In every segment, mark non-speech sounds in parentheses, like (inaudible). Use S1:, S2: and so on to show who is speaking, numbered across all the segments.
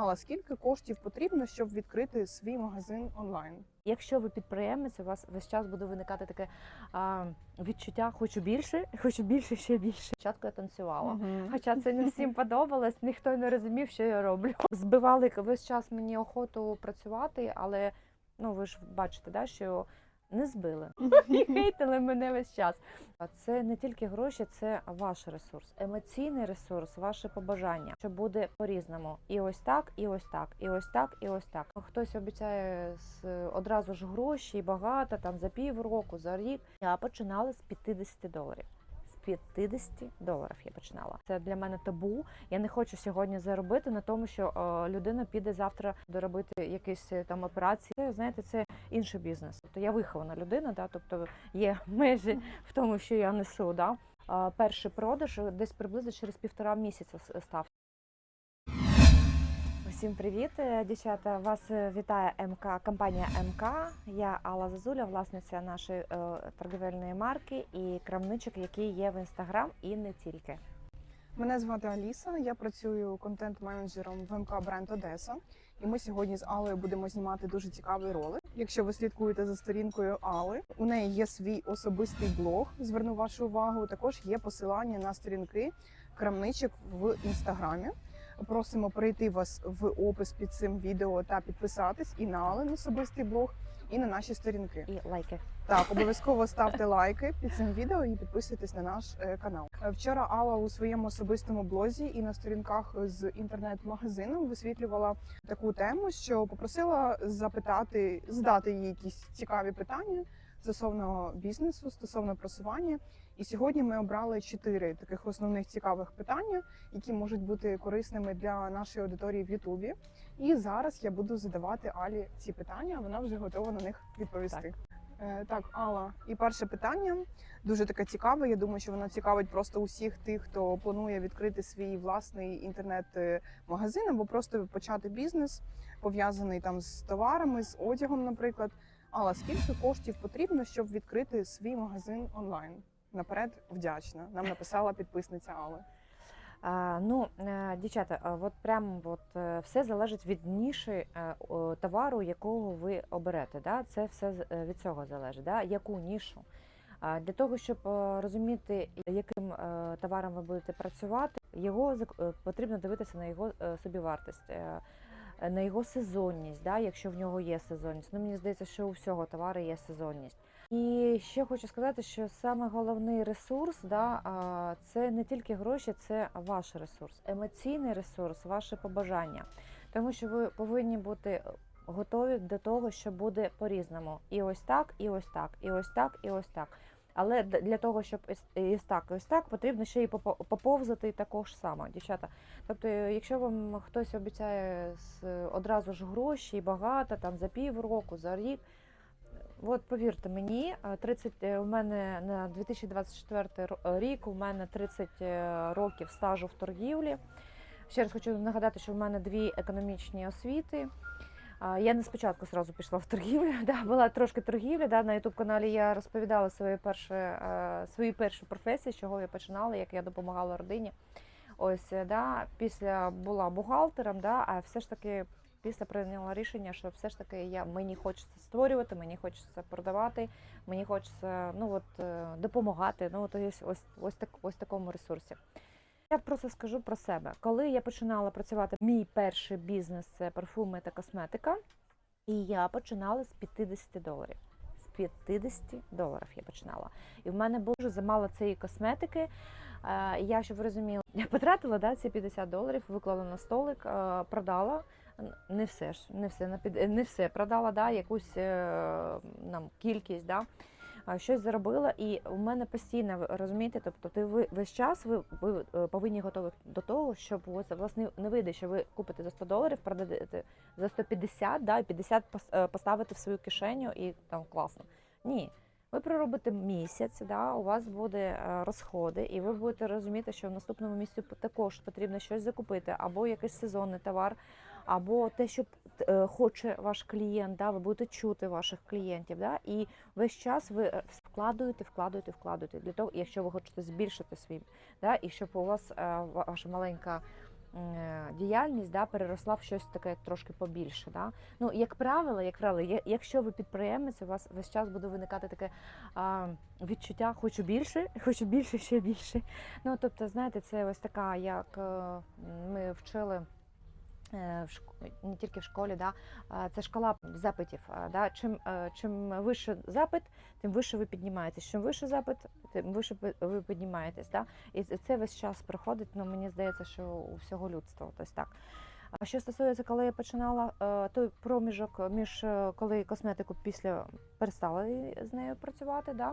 S1: Алла, скільки коштів потрібно, щоб відкрити свій магазин онлайн?
S2: Якщо ви підприємець, у вас весь час буде виникати таке а, відчуття хочу більше, хочу більше, ще більше. Спочатку я танцювала. Хоча це не всім подобалось, ніхто не розумів, що я роблю. Збивали весь час мені охоту працювати, але ну ви ж бачите, да, що не збили. (laughs) І хейтили мене весь час. А Це не тільки гроші, це ваш ресурс, емоційний ресурс, ваше побажання, що буде по-різному. І ось так, і ось так, і ось так, і ось так. Хтось обіцяє одразу ж гроші і багато там за півроку, за рік. Я починала з 50 доларів. З 50 доларів я починала. Це для мене табу. Я не хочу сьогодні заробити на тому, що е, людина піде завтра доробити якісь е, там операції. Це знаєте, це інший бізнес. Тобто я вихована людина, да, тобто є (laughs) межі в тому, що я несу. Да. Перший продаж десь приблизно через півтора місяця став. Всім привіт, е, дівчата! Вас е, вітає МК компанія МК. Я Алла Зазуля, власниця нашої е, торгівельної марки і крамничок, який є в інстаграм і не тільки.
S1: Мене звати Аліса. Я працюю контент-менеджером в МК Бренд Одеса. І ми сьогодні з Алою будемо знімати дуже цікавий ролик. Якщо ви слідкуєте за сторінкою Али, у неї є свій особистий блог. Зверну вашу увагу. Також є посилання на сторінки крамничок в інстаграмі. Просимо перейти вас в опис під цим відео та підписатись і на Ален особистий блог, і на наші сторінки.
S2: І лайки.
S1: Так, обов'язково ставте лайки під цим відео і підписуйтесь на наш е, канал. Е, Вчора Алла у своєму особистому блозі і на сторінках з інтернет-магазином висвітлювала таку тему, що попросила запитати, задати їй якісь цікаві питання стосовно бізнесу, стосовно просування. І сьогодні ми обрали чотири таких основних цікавих питання, які можуть бути корисними для нашої аудиторії в Ютубі. І зараз я буду задавати Алі ці питання. Вона вже готова на них відповісти. Е, Так, Алла, і перше питання дуже таке цікаве. Я думаю, що воно цікавить просто усіх тих, хто планує відкрити свій власний інтернет-магазин або просто почати бізнес, пов'язаний там з товарами, з одягом, наприклад. Алла, скільки коштів потрібно, щоб відкрити свій магазин онлайн? Наперед вдячна. Нам написала підписниця Алли.
S2: Ну, дівчата, от прям от е, все залежить від ніші е, товару, якого ви оберете. Да? Це все е, від цього залежить. Да? Яку нішу? Для того, щоб розуміти, яким товаром ви будете працювати, його потрібно дивитися на його собівартість, на його сезонність, да? якщо в нього є сезонність. Ну, мені здається, що у всього товару є сезонність. І ще хочу сказати, що саме головний ресурс, да, це не тільки гроші, це ваш ресурс, емоційний ресурс, ваше побажання. Тому що ви повинні бути готові до того, що буде по-різному. І ось так, і ось так, і ось так, і ось так. Але для того, щоб і так, і ось так, потрібно ще попо- поповзати також само, дівчата. Тобто, якщо вам хтось обіцяє одразу ж гроші і багато, там за півроку, за рік. От повірте мені, е, 30, е, у мене на 2024 рік у мене 30 е, років стажу в торгівлі. Ще раз хочу нагадати, що в мене дві економічні освіти. Я не спочатку зразу пішла в торгівлю, (laughs) да, була трошки торгівля. Да, на youtube каналі я розповідала свої перші, е, свої перші професії, з чого я починала, як я допомагала родині. Ось е, да, після була бухгалтером, да, а все ж таки після прийняла рішення, що все ж таки я мені хочеться створювати, мені хочеться продавати, мені хочеться ну от е, допомагати. Ну от ось ось ось так ось такому ресурсі. Я просто скажу про себе. Коли я починала працювати, мій перший бізнес це парфуми та косметика, і я починала з 50 доларів. З 50 доларів я починала. І в мене було дуже замало цієї косметики. Е, Я, щоб ви розуміли, я потратила да, ці 50 доларів, виклала на столик, е, продала. Не все ж, не все на під- не все продала, да, якусь е, нам кількість, да, щось заробила, і у мене постійно розумієте, тобто ти ви весь час ви, ви е, повинні готові до того, щоб вас власне не вийде, що ви купите за 100 доларів, продадете за 150, да, і 50 пос- е, поставите в свою кишеню і там класно. Ні. Ви проробите місяць, да, у вас буде розходи, і ви будете розуміти, що в наступному місяці також потрібно щось закупити, або якийсь сезонний товар, або те, що е, хоче ваш клієнт, да, ви будете чути ваших клієнтів. Да, і весь час ви е, вкладуєте, вкладуєте, вкладуєте для того, якщо ви хочете збільшити свій, да, і щоб у вас е, ваша маленька діяльність да, переросла в щось таке трошки побільше. Да? Ну, як правило, як правило, якщо ви підприємець, у вас весь час буде виникати таке а, відчуття хочу більше, (laughs) хочу більше, ще більше. Ну, тобто, знаєте, це ось така, як ми вчили. Шк- Не тільки в школі, да, це шкала запитів. Да. Чим, е, чим вище запит, тим вище ви піднімаєтесь. Чим вище запит, тим вище ви піднімаєтесь. Да. І це весь час проходить. Ну мені здається, що у всього людства. Ось так. А що стосується, коли я починала е, той проміжок між е, коли косметику після перестала з нею працювати, да.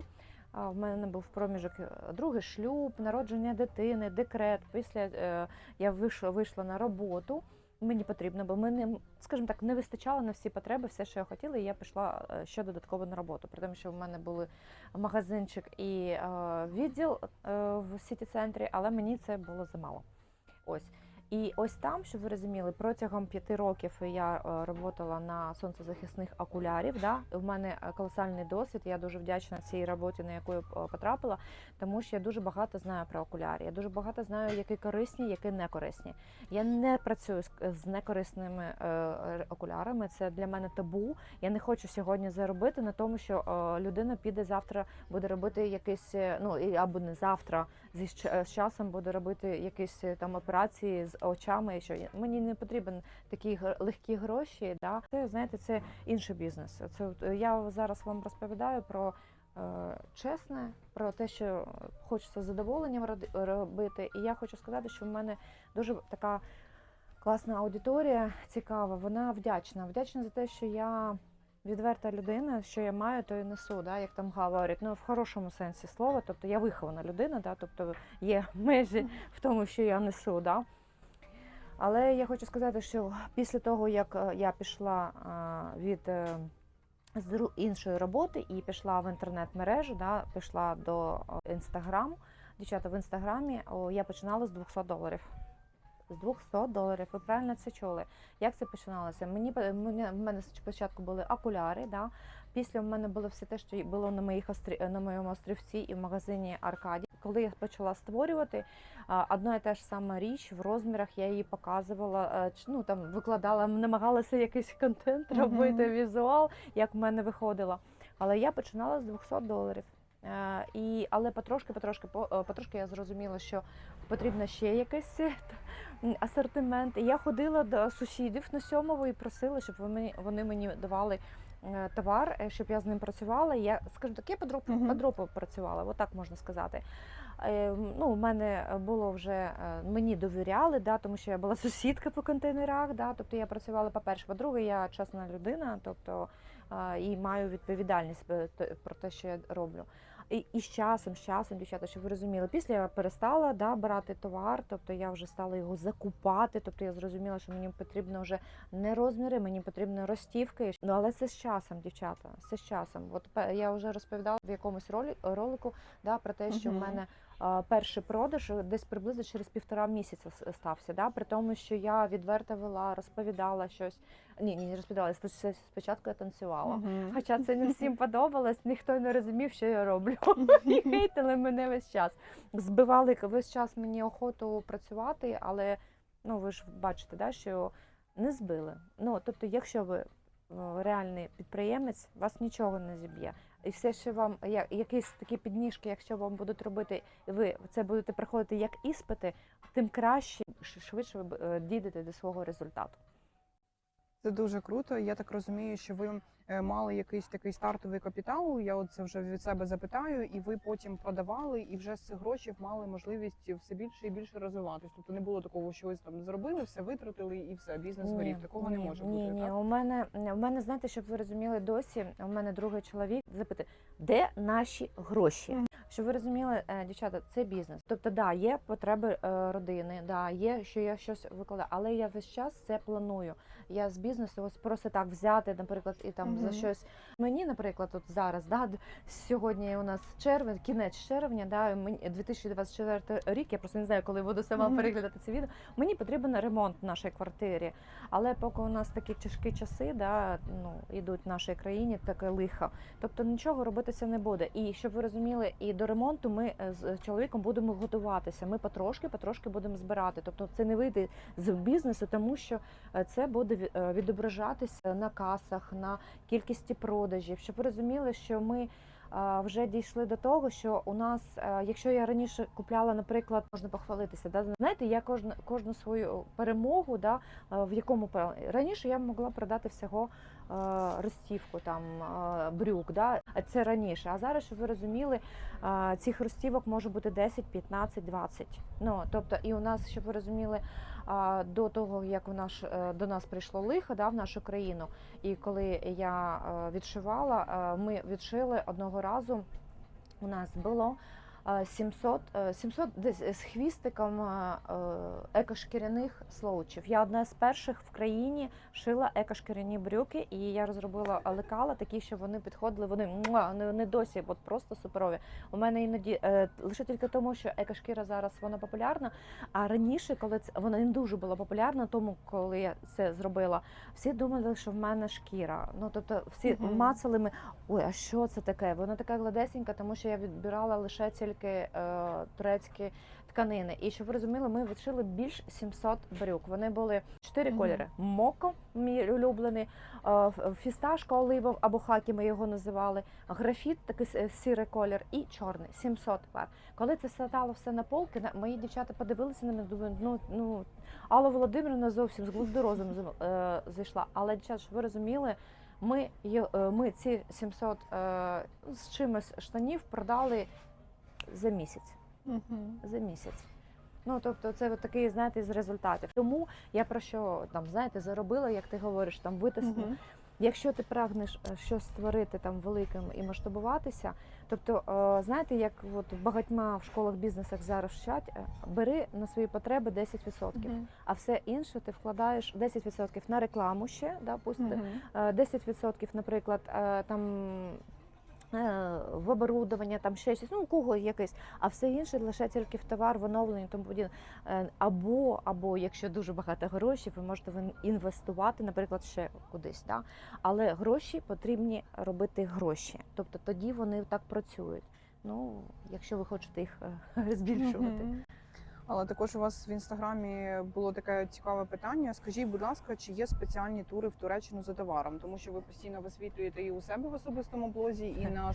S2: А в мене був проміжок е, другий шлюб, народження дитини, декрет. Після я вийшла, вийшла на роботу. Мені потрібно, бо мені, скажімо так, не вистачало на всі потреби, все, що я хотіла, і я пішла е, ще додатково на роботу. При тому, що в мене були магазинчик і е, відділ е, в сіті центрі, але мені це було замало. Ось. І ось там, щоб ви розуміли, протягом п'яти років я працювала на сонцезахисних окулярів. Да? В мене е, колосальний досвід. Я дуже вдячна цій роботі, на яку я е, потрапила, тому що я дуже багато знаю про окуляри. Я дуже багато знаю, які корисні, які не корисні. Я не працюю з, некорисними е, окулярами. Це для мене табу. Я не хочу сьогодні заробити на тому, що е, людина піде завтра, буде робити якісь, е, ну або не завтра, е, з часом буде робити якісь е, там операції з очами. Що мені не потрібен такі легкі гроші. Да? Це знаєте, це інший бізнес. Це е, я зараз вам розповідаю про. е, Чесне про те, що хочеться задоволенням робити, і я хочу сказати, що в мене дуже така класна аудиторія, цікава. Вона вдячна. Вдячна за те, що я відверта людина, що я маю, то і несу, да, як там говорять. Ну, в хорошому сенсі слова. Тобто я вихована людина, да, тобто є (laughs) межі в тому, що я несу. Да. Але я хочу сказати, що після того, як е, я пішла від е, іншої роботи і пішла в інтернет-мережу, да, пішла до інстаграму. Дівчата в інстаграмі я починала з 200 доларів. З 200 доларів. Ви правильно це чули. Як це починалося? Мені в мене спочатку були окуляри. Да? Після в мене було все те, що було на моїх острі... на моєму острівці і в магазині Аркаді. Коли я почала створювати, одна і та ж сама річ в розмірах, я її показувала, е, ну там викладала, намагалася якийсь контент робити, візуал, як в мене виходило. Але я починала з 200 доларів. Е, І, але потрошки, потрошки, по- е, потрошки я зрозуміла, що потрібно ще якийсь асортимент. І я ходила до сусідів на сьомову і просила, щоб вони, мені давали товар, е, щоб я з ним працювала. Я скажу так, я
S1: подробно
S2: по дропу працювала, отак можна сказати. Е, Ну, у мене було вже е, мені довіряли, да, тому що я була (laughs) сусідка по контейнерах. Да, тобто я працювала по-перше, по-друге, я чесна людина, тобто е, і маю відповідальність е, про те, що я роблю. І, і з часом, з часом, дівчата, щоб ви розуміли, після я перестала да, брати товар, тобто я вже стала його закупати. Тобто я зрозуміла, що мені потрібно вже не розміри, мені потрібно розтівки. Ну але це з часом, дівчата. Це з часом. От я вже розповідала в якомусь ролі, ролику да, про те, що в мене перший продаж десь приблизно через півтора місяця стався. Да, при тому, що я відверто вела, розповідала щось. Ні, ні, не розповідала. Спочатку я танцювала. Хоча це не всім (laughs) подобалось, ніхто не розумів, що я роблю. І (laughs) хейтили мене весь час. Збивали весь час мені охоту працювати, але ну ви ж бачите, да, що не збили. Ну тобто, якщо ви реальний підприємець, вас нічого не зіб'є. І все, що вам якісь такі підніжки, якщо вам будуть робити, і ви це будете проходити як іспити, тим краще швидше ви е, дійдете до свого результату.
S1: Це дуже круто. Я так розумію, що ви е, мали якийсь такий стартовий капітал. Я от це вже від себе запитаю, і ви потім продавали, і вже з цих грошей мали можливість все більше і більше розвиватись. Тобто не було такого, що ви там зробили, все витратили і все, бізнес згорів. Такого не може
S2: ні,
S1: бути.
S2: Ні,
S1: так?
S2: у мене у мене, знаєте, щоб ви розуміли досі. У мене другий чоловік запитує, де наші гроші?
S1: Мгм.
S2: Щоб ви розуміли, е, дівчата, це бізнес. Тобто, да, є потреби е, родини, да, є, що я щось викладаю, але я весь час це планую. Я з бізнесу, ось просто так взяти, наприклад, і там за щось. Мені, наприклад, от зараз, да, сьогодні у нас червень, кінець червня, да, мені 2024 рік. Я просто не знаю, коли буду сама
S1: Мгм.
S2: переглядати це відео. Мені потрібен ремонт в нашій квартирі. Але поки у нас такі тяжкі часи, да, ну ідуть в нашій країні, таке лихо. Тобто нічого робитися не буде. І щоб ви розуміли, і до ремонту ми е, з чоловіком будемо готуватися. Ми потрошки, потрошки будемо збирати. Тобто це не вийде з бізнесу, тому що е, це буде ві- е, відображатися на касах, на кількості продажів. Щоб ви розуміли, що ми. е, Вже дійшли до того, що у нас, е, якщо я раніше купляла, наприклад, можна похвалитися, да знаєте, я кожну кожну свою перемогу, да е, в якому раніше я могла продати всього розтівку там брюк, да це раніше. А зараз, щоб ви розуміли, цих розтівок може бути 10, 15, 20. Ну тобто, і у нас, щоб ви розуміли, до того як в наш е, до нас прийшло лихо, да, в нашу країну, і коли я е, відшивала, е, ми відшили одного разу. У нас було 700, е, 700 десь з хвістиком е, е, екошкіряних слоучів. Я одна з перших в країні шила екошкіряні брюки, і я розробила лекала такі, що вони підходили. Вони вони досі от просто суперові. У мене іноді е, лише тільки тому, що екошкіра зараз вона популярна. А раніше, коли це вона не дуже була популярна, тому коли я це зробила, всі думали, що в мене шкіра. Ну тобто, всі
S1: Мгм.
S2: мацали ми. Ой, а що це таке? Вона така гладесенька, тому що я відбирала лише тільки е, турецькі тканини. І щоб ви розуміли, ми відшили більш 700 брюк. Вони були чотири кольори: моко, мій улюблений, е, фісташка олива або хакі, ми його називали, графіт, такий сірий колір, і чорний 700 пар. Коли це стало все на полки, мої дівчата подивилися на мене, думають, ну ну Алла Володимирівна зовсім з глузду розуму е, зайшла. Але дівчата, щоб ви розуміли. Ми, ми ці 700 е, з чимось штанів продали за місяць.
S1: Мгм.
S2: За місяць. Ну тобто, це от такий, знаєте, з результатів. Тому я про що там знаєте, заробила, як ти говориш, там витисну.
S1: Мгм.
S2: Якщо ти прагнеш е, щось створити там великим і масштабуватися, тобто, е, знаєте, як от в багатьма в школах бізнесах зараз вчать, е, бери на свої потреби 10%,
S1: Мгм.
S2: а все інше ти вкладаєш 10% на рекламу ще, да, пусть
S1: Мгм.
S2: Е, 10%, наприклад, там в оборудовання, там ще щось, ну кого якесь, а все інше лише тільки в товар, в оновлення, тому подібне. Е, Або, або якщо дуже багато грошей, ви можете інвестувати, наприклад, ще кудись. Да? Але гроші потрібні робити гроші. Тобто тоді вони так працюють. Ну, якщо ви хочете їх е, (laughs) збільшувати.
S1: Але також у вас в інстаграмі було таке цікаве питання. Скажіть, будь ласка, чи є спеціальні тури в Туреччину за товаром? Тому що ви постійно висвітлюєте і у себе в особистому блозі, і (laughs) на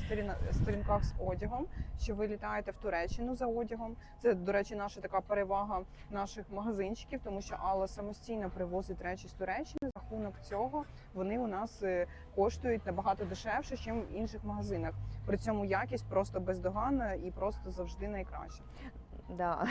S1: сторінках з одягом, що ви літаєте в Туреччину за одягом. Це, до речі, наша така перевага наших магазинчиків, тому що Алла самостійно привозить речі з Туреччини. За рахунок цього вони у нас е, коштують набагато дешевше, ніж в інших магазинах. При цьому якість просто бездоганна і просто завжди найкраща.
S2: Да.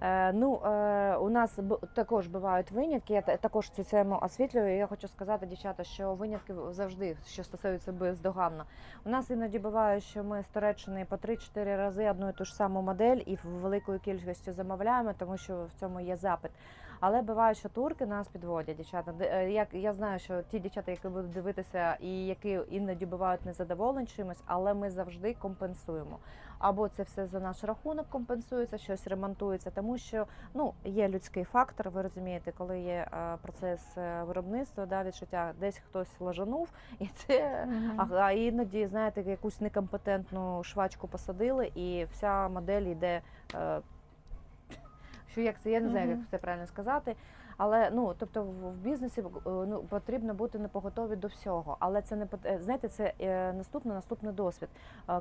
S2: Е, ну, е, у нас також бувають винятки. Я та- також цю тему освітлюю. Я хочу сказати, дівчата, що винятки завжди, що стосуються бездоганно. У нас іноді буває, що ми з Туреччини по 3-4 рази одну і ту ж саму модель і в великою кількістю замовляємо, тому що в цьому є запит. Але буває, що турки нас підводять, дівчата. Е, Як я знаю, що ті дівчата, які будуть дивитися, і які іноді бувають незадоволені чимось, але ми завжди компенсуємо або це все за наш рахунок компенсується, щось ремонтується, тому що ну є людський фактор. Ви розумієте, коли є е, процес е, виробництва, да, відчуття, десь хтось лажанув, і це а, а іноді знаєте, якусь некомпетентну швачку посадили, і вся модель йде. Що як це, я не знаю, як це правильно сказати. Але ну тобто в бізнесі е, ну потрібно бути непоготові до всього. Але це не е, знаєте, це е, наступний наступний досвід.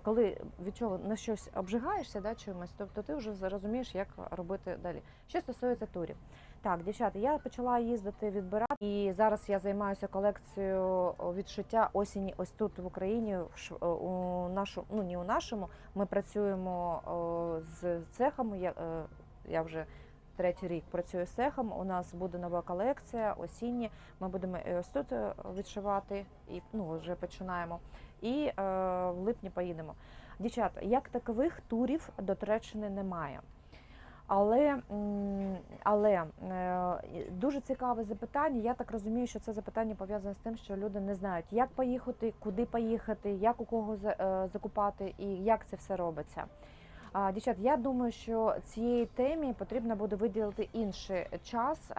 S2: Коли від чого на щось обжигаєшся, да, чимось, тобто ти вже зрозумієш, як робити далі. Що стосується турів, так, дівчата, я почала їздити відбирати, і зараз я займаюся колекцією відшиття осені. Ось тут в Україні, у нашу, ну не у нашому. Ми працюємо з цехами. Я, вже третій рік працюю з цехом. У нас буде нова колекція, осінні. Ми будемо ось тут е, відшивати, і ну вже починаємо. І е, в липні поїдемо. Дівчата, як такових турів до Туреччини немає. Але, але е, дуже цікаве запитання. Я так розумію, що це запитання пов'язане з тим, що люди не знають, як поїхати, куди поїхати, як у кого е, закупати і як це все робиться. Дівчат, я думаю, що цієї темі потрібно буде виділити інший час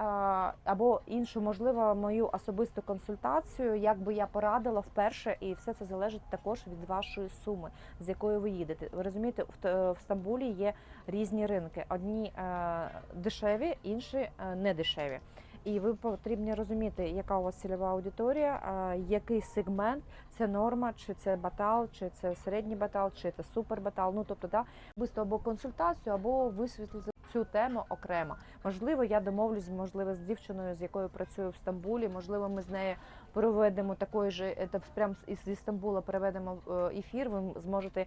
S2: або іншу, можливо, мою особисту консультацію, як би я порадила вперше, і все це залежить також від вашої суми, з якою ви їдете. Ви розумієте, в, Стамбулі є різні ринки: одні е, дешеві, інші е, не дешеві. І ви потрібні розуміти, яка у вас цільова аудиторія, який сегмент, це норма, чи це батал, чи це середній батал, чи це супер батал. Ну тобто, да, особисто або консультацію, або висвітлити цю тему окремо. Можливо, я домовлюсь, можливо, з дівчиною, з якою працюю в Стамбулі. Можливо, ми з нею проведемо такий же етап прямо із Стамбула переведемо е, ефір. Ви зможете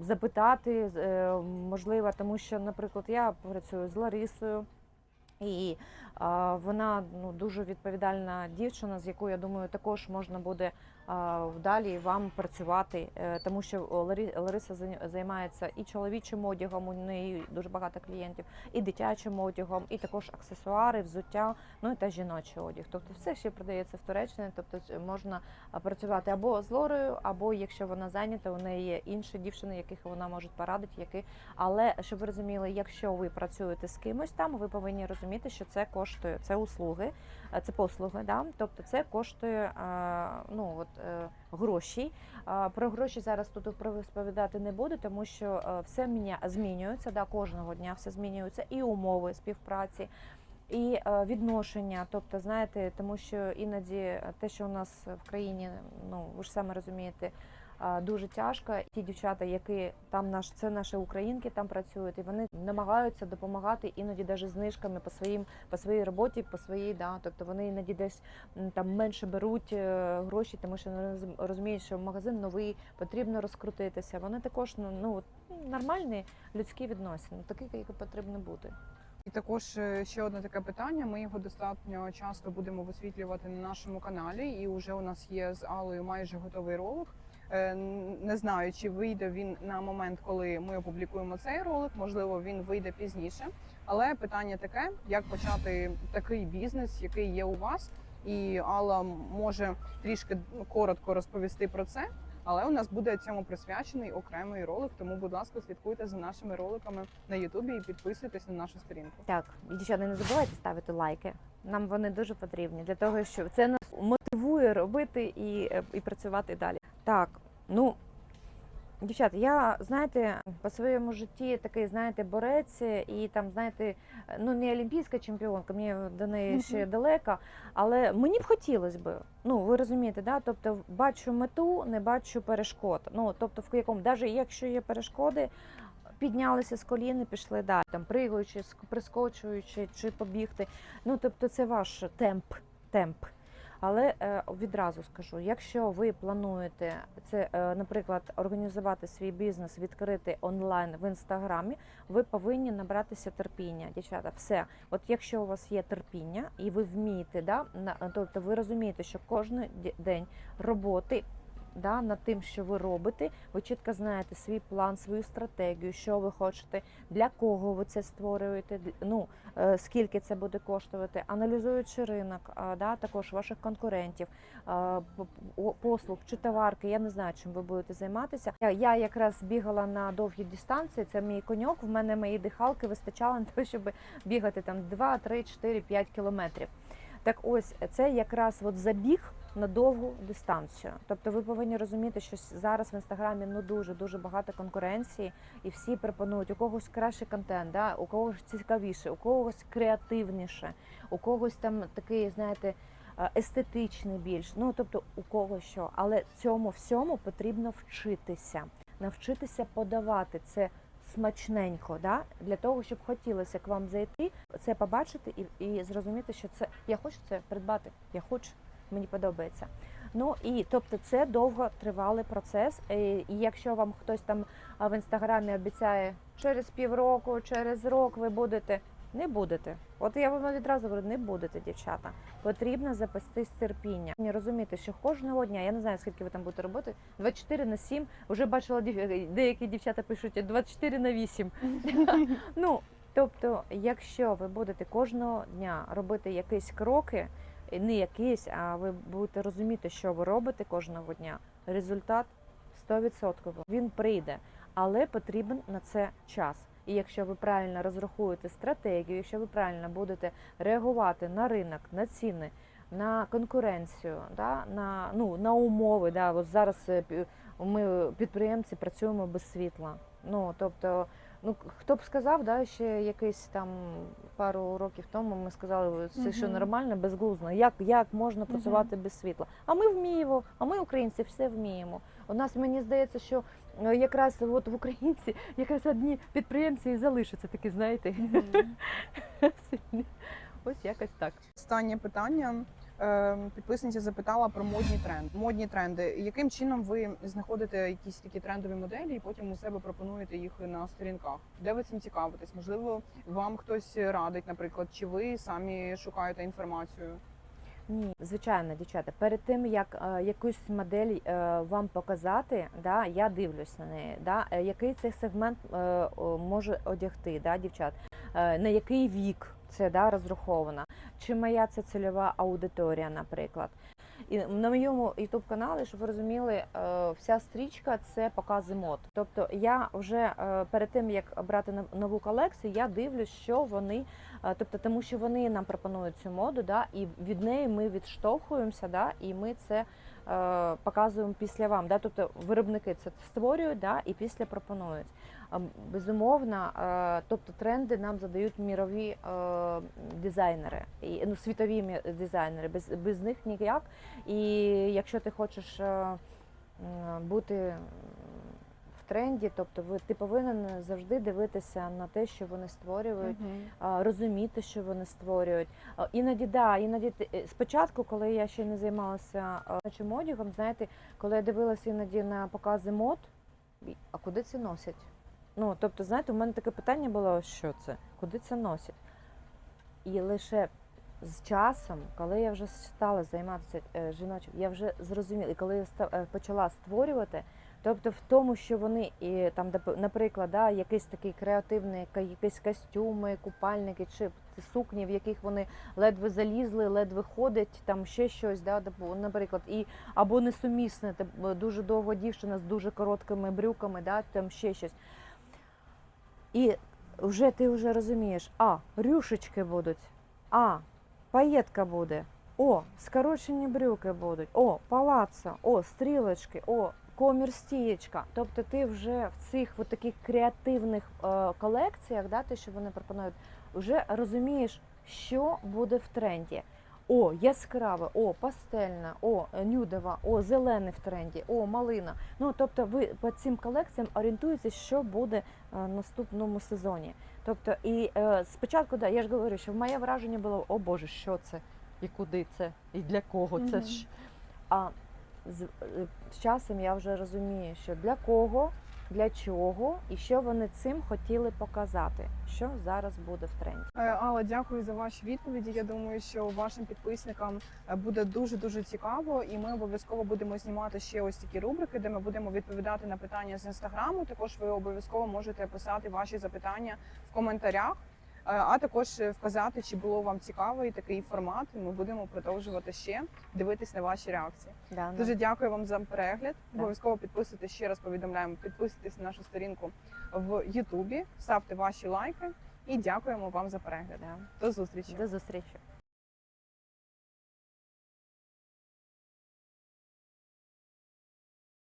S2: запитати, е, можливо, тому що, наприклад, я працюю з Ларисою. І вона ну дуже відповідальна дівчина, з якою я думаю, також можна буде а, далі вам працювати, Е, тому що Лариса займається і чоловічим одягом, у неї дуже багато клієнтів, і дитячим одягом, і також аксесуари, взуття, ну і та жіночий одяг. Тобто все ще продається в Туреччині, тобто можна працювати або з Лорою, або якщо вона зайнята, у неї є інші дівчини, яких вона може порадити, які але щоб ви розуміли, якщо ви працюєте з кимось там, ви повинні розуміти, що це коштує це услуги, е, це послуги. Да? Тобто це коштує е, ну от е, гроші. Про гроші зараз тут розповідати не буду, тому що все змінюється. Да, кожного дня все змінюється, і умови співпраці. І відношення, тобто, знаєте, тому що іноді те, що у нас в країні, ну ви ж саме розумієте, дуже тяжко. Ті дівчата, які там наш це наші українки там працюють, і вони намагаються допомагати іноді навіть знижками по своїм по своїй роботі, по своїй, да. Тобто вони іноді десь там менше беруть е, гроші, тому що розуміють, що магазин новий, потрібно розкрутитися. Вони також ну, ну нормальні людські відносини, такі, які потрібно бути.
S1: І також е, ще одне таке питання. Ми його достатньо часто будемо висвітлювати на нашому каналі, і вже у нас є з Алою майже готовий ролик. Е, Не знаю, чи вийде він на момент, коли ми опублікуємо цей ролик. Можливо, він вийде пізніше. Але питання таке: як почати такий бізнес, який є у вас, і Алла може трішки коротко розповісти про це. Але у нас буде цьому присвячений окремий ролик. Тому, будь ласка, слідкуйте за нашими роликами на Ютубі і підписуйтесь на нашу сторінку.
S2: Так, і дівчата, не забувайте ставити лайки. Нам вони дуже потрібні для того, щоб це нас мотивує робити і, е, і працювати далі. Так, ну. Дівчата, я знаєте, по своєму житті такий, знаєте, борець і там, знаєте, ну не олімпійська чемпіонка, мені до неї ще
S1: Мгм.
S2: далеко, але мені б хотілося б. Ну, ви розумієте, да? Тобто бачу мету, не бачу перешкод. Ну, тобто, в якому, навіть якщо є перешкоди, піднялися з колін і пішли далі, там пригаючи, прискочуючи чи побігти. Ну, тобто, це ваш темп. темп. Але е, відразу скажу, якщо ви плануєте це, е, наприклад, організувати свій бізнес, відкрити онлайн в інстаграмі, ви повинні набратися терпіння, дівчата. Все, от якщо у вас є терпіння і ви вмієте, да, тобто ви розумієте, що кожен день роботи. Да, над тим, що ви робите, ви чітко знаєте свій план, свою стратегію, що ви хочете, для кого ви це створюєте, ну е, скільки це буде коштувати, аналізуючи ринок, да, також ваших конкурентів, послуг чи товарки. Я не знаю, чим ви будете займатися. Я якраз бігала на довгі дистанції. Це мій коньок. В мене мої дихалки вистачало на те, щоб бігати там 2, 3, 4, 5 кілометрів. Так ось це якраз от забіг на довгу дистанцію. Тобто ви повинні розуміти, що зараз в інстаграмі ну дуже дуже багато конкуренції, і всі пропонують у когось кращий контент, да? у когось цікавіше, у когось креативніше, у когось там такий, знаєте, е, естетичний більш. Ну тобто у кого що. Але цьому всьому потрібно вчитися, навчитися подавати це. Смачненько, да? для того, щоб хотілося к вам зайти, це побачити і, і зрозуміти, що це я хочу це придбати. Я хочу, мені подобається. Ну і тобто це довготривалий процес. Е, І якщо вам хтось там в інстаграмі обіцяє через півроку, через рок ви будете. Не будете. От я вам відразу говорю, не будете, дівчата. Потрібно запастись терпіння. Не розуміти, що кожного дня, я не знаю, скільки ви там будете робити, 24 на 7, вже бачила деякі дівчата пишуть 24 на 8. (laughs) Ну, Тобто, якщо ви будете кожного дня робити якісь кроки, не якісь, а ви будете розуміти, що ви робите кожного дня, результат 100% він прийде, але потрібен на це час. І якщо ви правильно розрахуєте стратегію, якщо ви правильно будете реагувати на ринок, на ціни, на конкуренцію, да, на, ну, на умови. Да, от зараз е, ми підприємці працюємо без світла. Ну тобто, ну хто б сказав, да, ще якийсь там пару років тому ми сказали, це що нормально, безглуздно. Як, як можна працювати без світла? А ми вміємо, а ми, українці, все вміємо. У нас мені здається, що е, якраз от в українці (laughs) якраз одні підприємці і залишаться такі, знаєте, (laughs) сильні. Ось якось так.
S1: Останнє питання. Е, Підписниця запитала про модні тренди. Модні тренди. Яким чином ви знаходите якісь такі трендові моделі і потім у себе пропонуєте їх на сторінках? Де ви цим цікавитесь? Можливо, вам хтось радить, наприклад, чи ви самі шукаєте інформацію?
S2: Ні, звичайно, дівчата. Перед тим як е, якусь модель е, вам показати, да, я дивлюсь на неї. Да, е, який цей сегмент е, може одягти, да, дівчат, е, на який вік це да, розраховано, чи моя це цільова аудиторія, наприклад. І на моєму youtube каналі, щоб ви розуміли, е, вся стрічка це покази мод. Тобто я вже е, перед тим як брати нов- нову колекцію, я дивлюсь, що вони Е, Тобто, тому що вони нам пропонують цю моду, да, і від неї ми відштовхуємося, да, і ми це показуємо після вам. Да, тобто виробники це створюють да, і після пропонують. Безумовно, тобто тренди нам задають мірові дизайнери, ну, світові дизайнери. Без, без них ніяк. І якщо ти хочеш бути в тренді, тобто ви ти повинен завжди дивитися на те, що вони створюють а, розуміти, що вони створюють. Іноді да, іноді е, спочатку, коли я ще не займалася а, ночим одягом, знаєте, коли я дивилася іноді на покази мод, а куди це носять? Ну, тобто, знаєте, у мене таке питання було, що це? Куди це носять? І лише з часом, коли я вже стала займатися е, жіночим, я вже зрозуміла, і коли я е, почала створювати, тобто в тому, що вони і там, наприклад, да, якийсь такий креативний, якісь костюми, купальники чи сукні, в яких вони ледве залізли, ледве ходять, там ще щось, да, наприклад, і або несумісне, дуже довга дівчина з дуже короткими брюками, да, там ще щось. І вже ти вже розумієш, а, рюшечки будуть, а, паєтка буде, о, скорочені брюки будуть, о, палацо, о, стрілочки, о, комір-стієчка. Тобто ти вже в цих от таких креативних е, колекціях, да, те, що вони пропонують, вже розумієш, що буде в тренді. О, яскраве, о, пастельне, о, нюдова, о, зелене в тренді, о, малина. Ну тобто ви по цим колекціям орієнтуєтеся, що буде е, в наступному сезоні. Тобто, і е, спочатку, да, я ж говорю, що моє враження було: о Боже, що це? І куди це? І для кого це?
S1: Мгм.
S2: ж? А з, е, з часом я вже розумію, що для кого, для чого і що вони цим хотіли показати, що зараз буде в тренді.
S1: але Алла, дякую за ваші відповіді. Я думаю, що вашим підписникам е, буде дуже дуже цікаво, і ми обов'язково будемо знімати ще ось такі рубрики, де ми будемо відповідати на питання з інстаграму. Також ви обов'язково можете писати ваші запитання в коментарях. Е, А також е, вказати, чи було вам цікавий такий формат. І ми будемо продовжувати ще дивитись на ваші реакції.
S2: Да,
S1: Дуже дякую вам за перегляд.
S2: Да.
S1: Обов'язково підписуйтесь ще раз. Повідомляємо, підписуйтесь на нашу сторінку в Ютубі, ставте ваші лайки і дякуємо вам за перегляд.
S2: да.
S1: До зустрічі.
S2: До зустрічі.